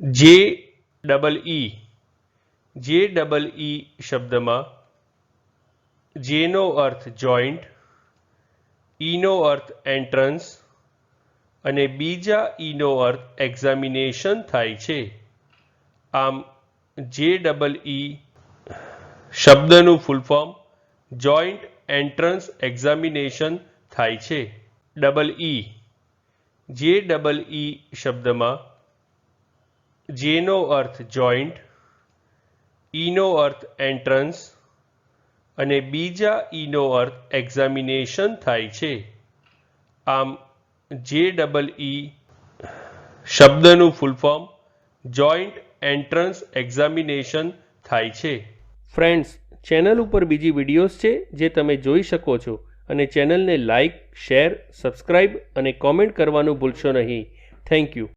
જે double E જે double E શબ્દમાં જેનો અર્થ જોઈન્ટ ઈનો અર્થ એન્ટ્રન્સ અને બીજા ઈનો અર્થ એક્ઝામિનેશન થાય છે. આમ જે ડબલ ઈ શબ્દનું full form joint entrance examination થાય છે. ડબલ ઈ જે ડબલ ઈ શબ્દમાં જેનો અર્થ જોઈન્ટ ઈનો અર્થ એન્ટ્રન્સ અને બીજા ઈનો અર્થ એક્ઝામિનેશન થાય છે. આમ જે ડબલ ઈ શબ્દનું full form joint entrance examination થાય છે. ફ્રેન્ડ્સ ચેનલ ઉપર બીજી વિડીયોઝ છે જે તમે જોઈ શકો છો અને ચેનલને લાઇક શેર સબસ્ક્રાઇબ અને કોમેન્ટ કરવાનું ભૂલશો નહીં. Thank you